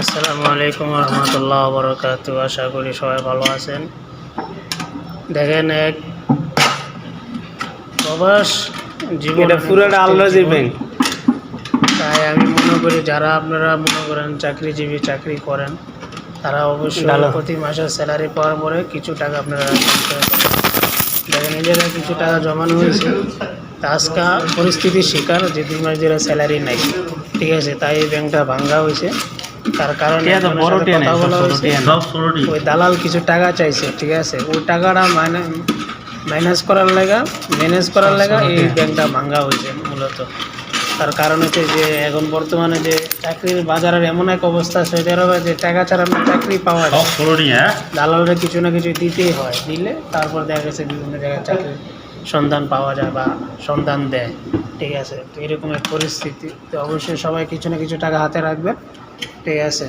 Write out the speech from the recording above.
আসসালামু আলাইকুম রহমতুল্লাহ বরকাত আশা করি সবাই ভালো আছেন। দেখেন এক প্রবাস জীবন পুরোটা ব্যাংক তাই আমি মনে করি যারা আপনারা মনে করেন চাকরিজীবী চাকরি করেন তারা অবশ্যই প্রতি মাসের স্যালারি পাওয়ার পরে কিছু টাকা আপনারা দেখেন জায়গায় কিছু টাকা জমানো হয়েছে। আজকা পরিস্থিতির শিকার যে দুই মাস ধরে স্যালারি নাই। ঠিক আছে তাই এই ব্যাংকটা ভাঙ্গা হয়েছে। তার কারণে কথা বলা হয়েছে। ওই দালাল কিছু টাকা চাইছে ঠিক আছে? ওই টাকাটা মাইনাস করার লাগা ম্যানেজ করার লাগা এই ব্যাংকটা ভাঙ্গা হয়েছে মূলত। তার কারণ হচ্ছে যে এখন বর্তমানে যে চাকরির বাজারের এমন এক অবস্থা সৌদি আরবে যে টাকা ছাড়া আপনার চাকরি পাওয়া যায়। না। দালালরা কিছু না কিছু দিতেই হয় দিলে তারপর দেখা গেছে বিভিন্ন জায়গায় চাকরির সন্ধান পাওয়া যায় বা সন্ধান দেয় ঠিক আছে? তো এরকম এক পরিস্থিতি। তো অবশ্যই সবাই কিছু না কিছু টাকা হাতে রাখবেন ঠিক আছে